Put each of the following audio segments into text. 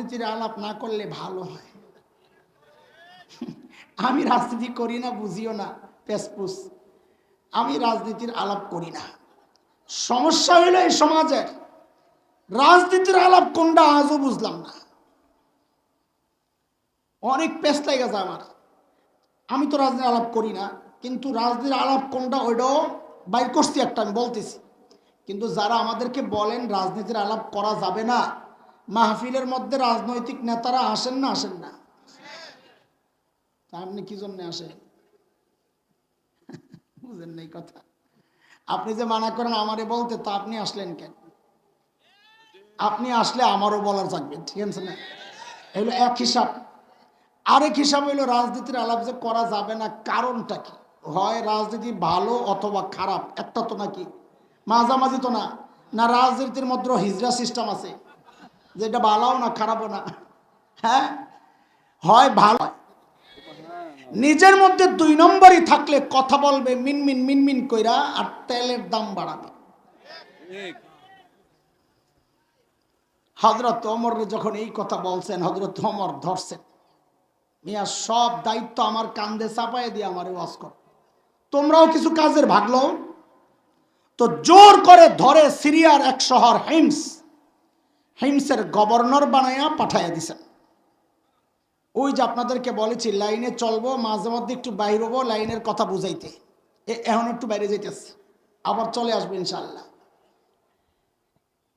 রাজনীতির আলাপ না করলে ভালো হয়। আমি রাজনীতি করি না, বুঝিও না পেসপুস আমি রাজনীতির আলাপ করি না। সমস্যা হইল এই সমাজের। রাজনীতির আলাপ কোনটা আজও বুঝলাম না। অনেক পেস লেগে গেছে আমার। আমি তো রাজনীতির আলাপ করি না, কিন্তু রাজনীতির আলাপ কোনটা ওইটাও বাইর করছি একটা, আমি বলতেছি। কিন্তু যারা আমাদেরকে বলেন রাজনীতির আলাপ করা যাবে না মাহফিলের মধ্যে রাজনৈতিক নেতারা আসেন না আসেন না? আপনি কি জন্য আসেন? বুঝেন নাই কথা। আপনি যে মানা করেন আমারে বলতে, তা আপনি আসলেন কেন? আপনি আসলে আমারও বলার থাকবে, ঠিক আছে না? এগুলো এক হিসাব। আরেক হিসাব হইল রাজনীতির আলাপ যে করা যাবে না, কারণটা কি? হয় রাজনীতি ভালো অথবা খারাপ? একটা তো নাকি? মাঝামাঝি তো না? না রাজনীতির মধ্যে হিজরা সিস্টেম আছে? যেটা ভালোও না, খারাপও না। হ্যাঁ? হয় ভালো। নিজের মধ্যে দুই নম্বরই থাকলে কথা বলবে মিনমিন মিনমিন কইরা, আর তেলের দাম বাড়াবে। হজরত অমর যখন এই কথা বলছেন হজরত অমর ধরছেন। মিয়া, সব দায়িত্ব আমার কান্দে চাপাই দিয়ে আমার ওয়াজ কর। তোমরাও কিছু কাজের ভাগলো তো জোর করে ধরে সিরিয়ার এক শহর হিমস হিমসের গভর্নর বানাইয়া পাঠাইয়া দিছেন ওই যে আপনাদেরকে বলেছি, লাইনে চলবো, মাঝে মধ্যে একটু বাইর হব লাইনের কথা বুঝাইতে। এখন একটু বাইরে যাইতেছে। আবার চলে আসবে ইনশাল্লাহ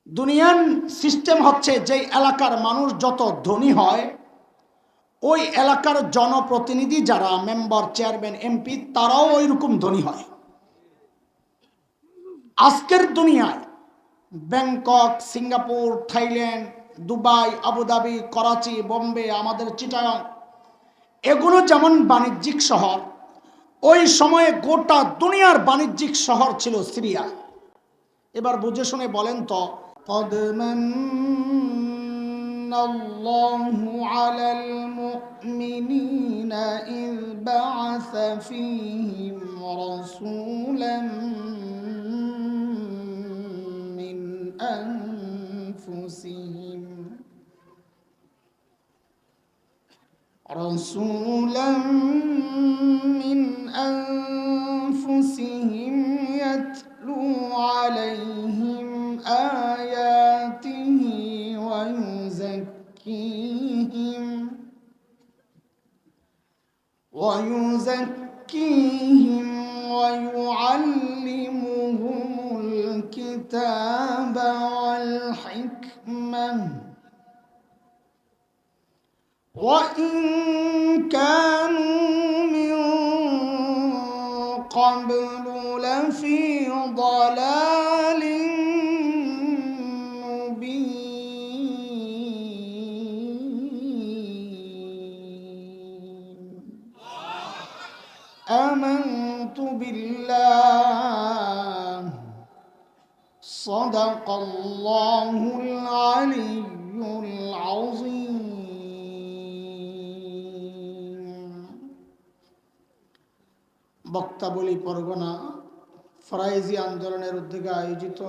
দুনিয়ান সিস্টেম হচ্ছে যে এলাকার মানুষ যত ধনী হয়, ওই এলাকার জনপ্রতিনিধি যারা মেম্বার চেয়ারম্যান এমপি তারাও ওই রকম ধনী হয়। আজকের দুনিয়ায় Bangkok Singapore Thailand Dubai Abu Dhabi Karachi Bombay আমাদের চিটাগাং এগুলো যেমন বাণিজ্যিক শহর ওই সময়ে গোটা দুনিয়ার বাণিজ্যিক শহর ছিল সিরিয়া এবার বুঝে শুনে বলেন তো قد من الله على المؤمنين إذ بعث فيهم رسولا رسولا من أنفسهم يتلو عليهم آياته ويزكيهم ويزكيهم وإن كانوا من قبل لفي ضلال বক্তাবলী পরগনা, ফরাইজি আন্দোলনের উদ্যোগে আয়োজিত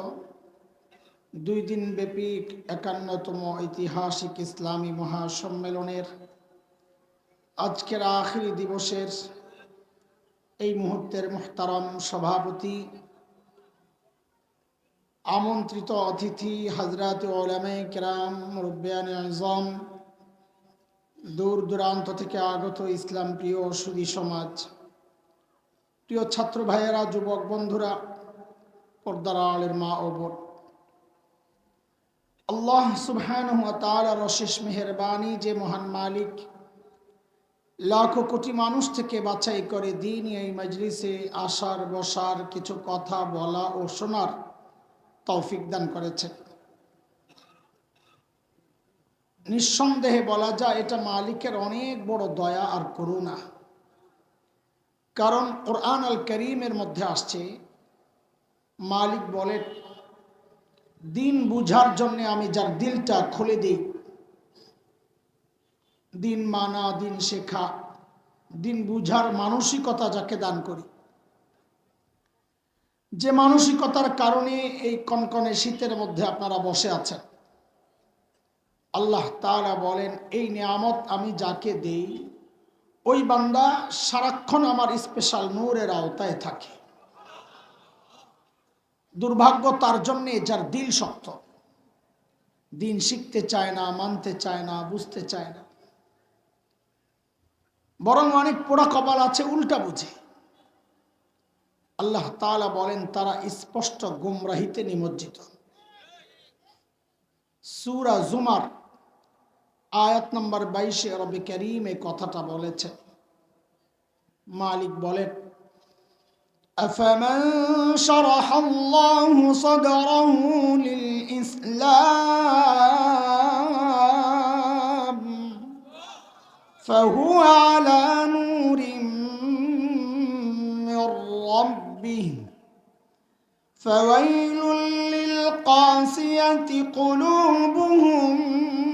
দুই দিন ব্যাপী একান্নতম ঐতিহাসিক ইসলামী মহাসম্মেলনের আজকের আখরি দিবসের এই মুহূর্তের মুহতারাম সভাপতি, আমন্ত্রিত অতিথি হজরত ওলামে কেরাম রুব্বান আজম দূর দূরান্ত থেকে আগত ইসলাম প্রিয় সুদী সমাজ। প্রিয় ছাত্র ভাইয়েরা, যুবক বন্ধুরা, পর্দার আলের মা ও বোন, আল্লাহ সুবহান তার অশেষ মেহরবানি যে মহান মালিক লাখো কোটি মানুষ থেকে বাছাই করে দিন এই মজলিসে আসার বসার কিছু কথা বলা ও শোনার তৌফিক দান করেছে নিঃসন্দেহে বলা যায়, এটা মালিকের অনেক বড় দয়া আর করুণা। কারণ কোরআন আল করিমের মধ্যে আসছে, মালিক বলে, দিন বুঝার জন্য আমি যার দিলটা খুলে দিই, দিন মানা, দিন শেখা, দিন বুঝার মানসিকতা যাকে দান করি। যে মানসিকতার কারণে এই কনকনে শীতের মধ্যে আপনারা বসে আছেন, আল্লাহ তাআলা বলেন, এই নিয়ামত আমি যাকে দেই ওই বান্দা সারাক্ষণ আমার স্পেশাল নূরের আওতায় থাকে। দুর্ভাগ্য তার জন্যে যার দিল শক্ত। দিন শিখতে চায় না, মানতে চায় না, বুঝতে চায় না। বরং অনেক পোড়া কপাল আছে, উল্টা বুঝে। আল্লাহ তাআলা বলেন, তারা স্পষ্ট গুমরাহিতে নিমজ্জিত। সুরা জুমার আয়াত নম্বর বাইশে রবি করিম এই কথাটা বলেছে মালিক বলেন أفمن شرح الله صدره للإسلام فهو على نور من ربه فويل للقاسية قلوبهم من ذكر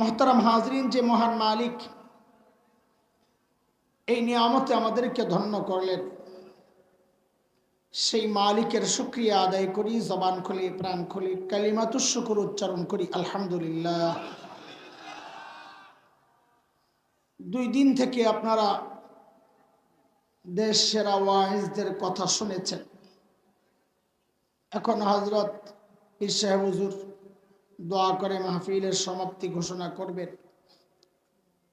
মহতারাম হাজরিন যে মহান মালিক, এই নিয়ামতে আমাদেরকে ধন্য করলেন। সেই মালিকের শুক্রিয়া আদায় করি, জবান খুলি, প্রাণ খুলি কালিমাতুর শুকুর উচ্চারণ করি, আলহামদুলিল্লাহ। দুই দিন থেকে আপনারা দেশ সেরা ওয়াইজদের কথা শুনেছেন। এখন হজরত সাহেব হুজুর দোয়া করে মাহফিলের সমাপ্তি ঘোষণা করবেন।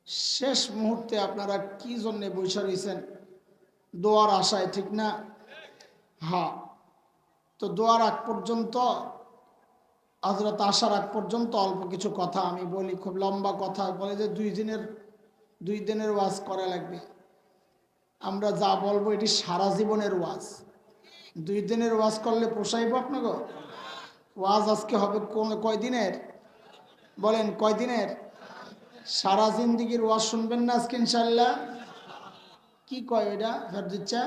শেষ মুহূর্তে আপনারা কি জন্যে বসে রয়েছেন দোয়ার আশায়, ঠিক না? হ্যাঁ। তো দোয়ার আগ পর্যন্ত হজরত আসার আগ পর্যন্ত অল্প কিছু কথা আমি বলি, খুব লম্বা কথা। বলে যে দুই দিনের দুই দিনের ওয়াজ করা লাগবে। আমরা যা বলব এটি সারা জীবনের ওয়াজ। দুই দিনের ওয়াজ করলে পোষাইব আপনাকে? ওয়াজ আজকে হবে কোন কয়দিনের বলেন কয়দিনের সারা জিন্দিগির ওয়াজ শুনবেন না আজকে ইনশাল্লাহ কি কয় ওইটা? ফেরদিচ্ছা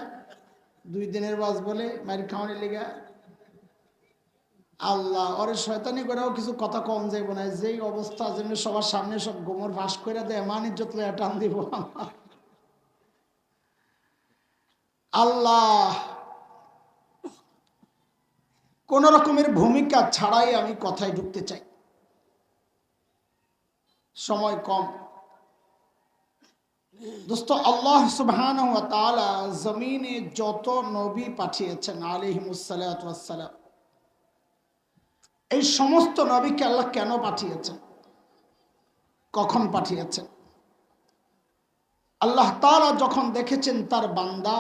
দুই দিনের ওয়াজ বলে মারি খাওয়ানি লেগা। আল্লাহ, ওরে শয়তানি করেও কিছু কথা কম যাইব না। যেই অবস্থা, যেমনি সবার সামনে সব গোমর ভাস করে দেয়, মান ইজ্জত টান দিব আল্লাহ কোন রকমের ভূমিকা ছাড়াই আমি কথায় ঢুকতে চাই। সময় কম। দোস্ত, আল্লাহ সুবহান জমিনে যত নবী পাঠিয়েছেন আলিহিমুসালাম এই সমস্ত নবীকে আল্লাহ কেন পাঠিয়েছেন? কখন পাঠিয়েছেন? আল্লাহ তারা যখন দেখেছেন তার বান্দা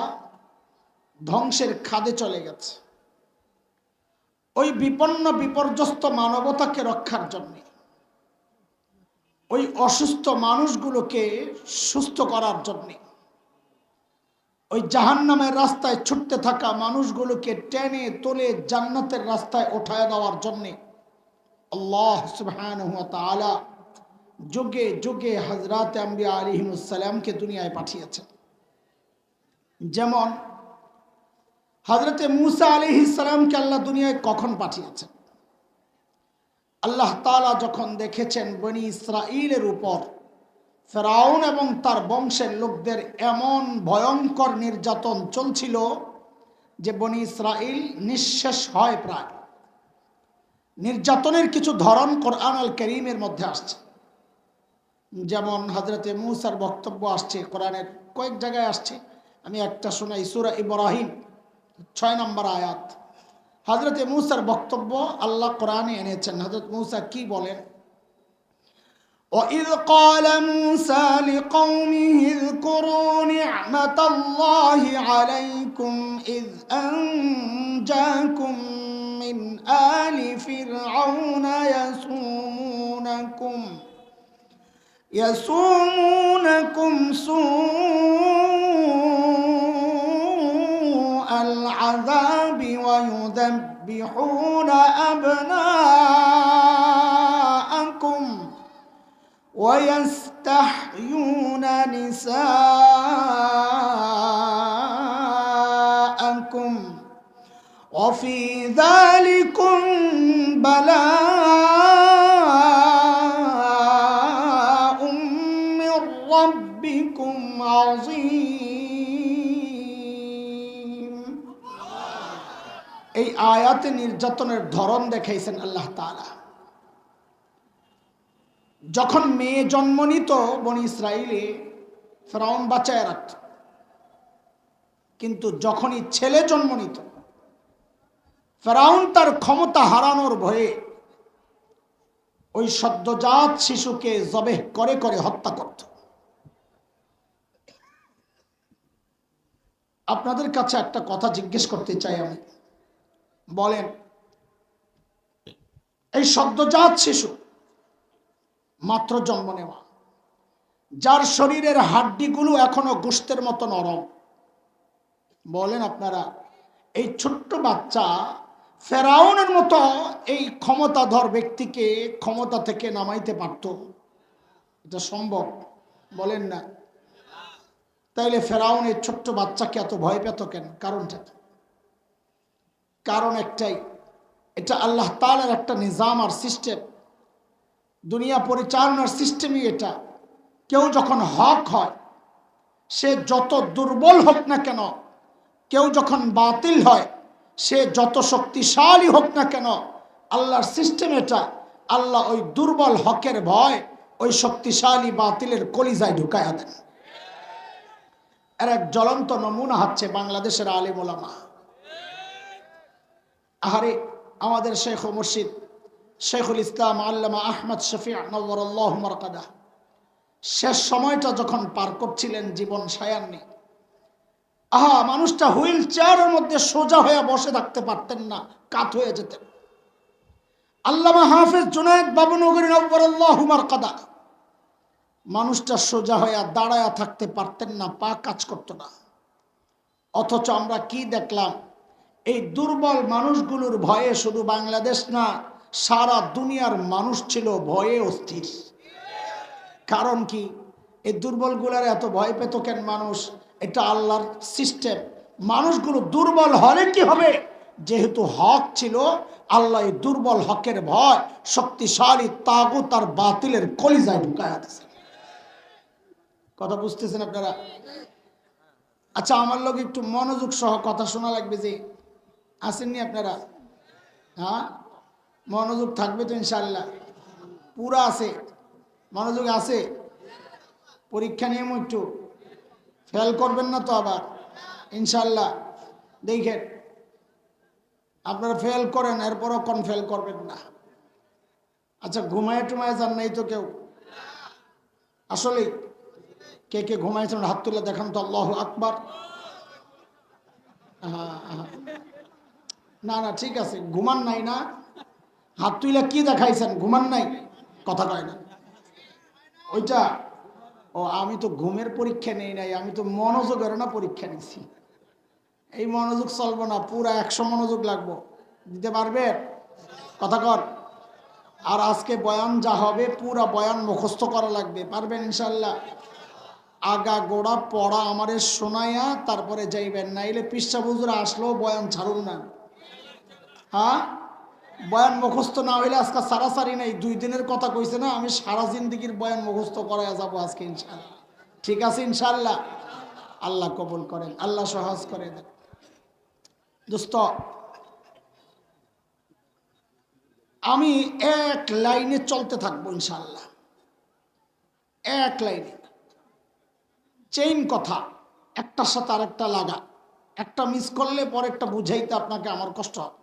ধ্বংসের খাদে চলে গেছে। ওই বিপন্ন, বিপর্যস্ত মানবতাকে রক্ষার জন্যে। ওই অসুস্থ মানুষগুলোকে সুস্থ করার জন্যে। ওই জাহান্নামের রাস্তায় ছুটতে থাকা মানুষগুলোকে টেনে তোলে জান্নাতের রাস্তায় ওঠায় দেওয়ার জন্যে আল্লাহ সুবহান যুগে যুগে হজরত আম্বিয়া আলিহিমুসালামকে দুনিয়ায় পাঠিয়েছেন। যেমন হজরতে মুসা আলি ইসালামকে আল্লাহ দুনিয়ায় কখন পাঠিয়েছেন? আল্লাহ তালা যখন দেখেছেন বনি ইসরাইলের উপর, ফেরাউন এবং তার বংশের লোকদের এমন ভয়ঙ্কর নির্যাতন চলছিল যে বনি ইসরাইল নিঃশেষ হয় প্রায়। নির্যাতনের কিছু ধরন কোরআন আল করিমের মধ্যে আসছে। যেমন হজরতে মুসার বক্তব্য আসছে, কোরআনের কয়েক জায়গায় আসছে। আমি একটা শোনাই, সুরা ইব্রাহিম। ছয় নম্বর আয়াত হজরতে মুসার বক্তব্য আল্লাহ কোরআনে এনেছেন হজরত মুসা কি বলেন وإذ قال موسى لقومه اذكروا نعمة الله عليكم إذ أنجاكم من آل فرعون يسومونكم يسومونكم سوء العذاب ويذبحون أبناءكم ويستحيون نساءكم. وفي ذلكم আয়াতে নির্যাতনের ধরন দেখাইছেন আল্লাহ তাআলা। যখন মেয়ে জন্ম নিত বনি ইসরায়েলে ফেরাউন বাঁচায় রাখত। কিন্তু যখনই ছেলে জন্ম নিত, ফেরাউন তার ক্ষমতা হারানোর ভয়ে ওই সদ্যজাত শিশুকে জবেহ করে করে হত্যা করত। আপনাদের কাছে একটা কথা জিজ্ঞেস করতে চাই আমি। বলেন, এই সদ্যজাত শিশু, মাত্র জন্ম নেওয়া। যার শরীরের হাড্ডিগুলো এখনও গোস্তের মতো নরম। বলেন আপনারা, এই ছোট্ট বাচ্চা ফেরাউনের মতো এই ক্ষমতাধর ব্যক্তিকে ক্ষমতা থেকে নামাইতে পারত। এটা সম্ভব? বলেন না। তাইলে ফেরাউন এই ছোট্ট বাচ্চাকে এত ভয় পেত কেন? কারণটা? কারণ একটাই। এটা আল্লাহ তালার একটা নিজাম আর সিস্টেম। দুনিয়া পরিচালনার সিস্টেমই এটা। কেউ যখন হক হয়, সে যত দুর্বল হোক না কেন, কেউ যখন বাতিল হয়, সে যত শক্তিশালী হোক না কেন, আল্লাহর সিস্টেম এটা। আল্লাহ ওই দুর্বল হকের ভয়, ওই শক্তিশালী বাতিলের কলিজায় ঢুকায়া দেন। এর এক জ্বলন্ত নমুনা হচ্ছে বাংলাদেশের আলিম ওলামা। আহারে, আমাদের শেখ ও মুর্শিদ, শেখুল ইসলাম আল্লামা আহমদ শফি নবরল্লাহ মরকাদা, শেষ সময়টা যখন পার করছিলেন জীবন সায়ান্নি, আহা, মানুষটা হুইল চেয়ারের মধ্যে সোজা হয়ে বসে থাকতে পারতেন না, কাত হয়ে যেতেন। আল্লামা হাফেজ জুনায়দ বাবুনগরী নবরল্লাহ কাদা মানুষটা সোজা হয়ে দাঁড়ায়া থাকতে পারতেন না, পা কাজ করতো না। অথচ আমরা কি দেখলাম? এই দুর্বল মানুষগুলোর ভয়ে শুধু বাংলাদেশ না, সারা দুনিয়ার মানুষ ছিল ভয়ে অস্থির। কারণ কি? এই দুর্বলগুলার এত ভয় পেত কেন মানুষ? এটা আল্লাহর সিস্টেম মানুষগুলো দুর্বল হলে কি হবে? যেহেতু হক ছিল, আল্লাহ এই দুর্বল হকের ভয় শক্তিশালী তাগুত তার বাতিলের কলিজায় ঢুকায় দিয়েছে। কথা বুঝতেছেন আপনারা? আচ্ছা আমার লোক একটু মনোযোগ সহ কথা শোনা লাগবে যে আসেননি আপনারা? হ্যাঁ? মনোযোগ থাকবে তো ইনশাল্লাহ পুরা আছে। মনোযোগ আছে? পরীক্ষা নিয়ে একটু। ফেল করবেন না তো আবার ইনশাল্লাহ দেখেন, আপনারা ফেল করেন, এরপরও কোন ফেল করবেন না। আচ্ছা ঘুমায় টুমায় যান নাই তো কেউ? আসলেই, কে কে ঘুমাইছেন? হাত তুলে দেখান তো, আল্লাহ আকবার। না না, ঠিক আছে, ঘুমান নাই না। হাত তুলে কি দেখাইছেন? ঘুমান নাই, কথা কয় না। ওইটা, ও, আমি তো ঘুমের পরীক্ষা নেই নাই, আমি তো মনোযোগের না পরীক্ষা নিছি। এই মনোযোগ চলবো না, পুরা একশো মনোযোগ লাগবো। দিতে পারবে? কথা কর। আর আজকে বয়ান যা হবে, পুরা বয়ান মুখস্থ করা লাগবে। পারবেন ইনশাল্লাহ আগা গোড়া পড়া আমারে শোনাইয়া তারপরে যাইবেন, নাইলে পিসা বুজুরা আসলেও বয়ান ছাড়ুন না। হ্যাঁ? বয়ান মুখস্থ না হইলে আজকে সারাসারি নাই। দুই দিনের কথা কইছে না, আমি সারা জিন্দিগির বয়ান মুখস্থ করাইয়া যাব আজকে ইনশাল্লাহ। ঠিক আছে ইনশাল্লাহ? আল্লাহ কবুল করেন, আল্লাহ সহজ করে দেন। দোস্ত, আমি এক লাইনে চলতে থাকব ইনশাল্লাহ। এক লাইনে। চেইন কথা, একটার সাথে আরেকটা লাগা। একটা মিস করলে পরেরটা বুঝাইতে আপনাকে আমার কষ্ট হবে।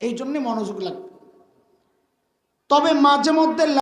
এই জন্যে মনোযোগ লাগবে তবে মাঝে মধ্যে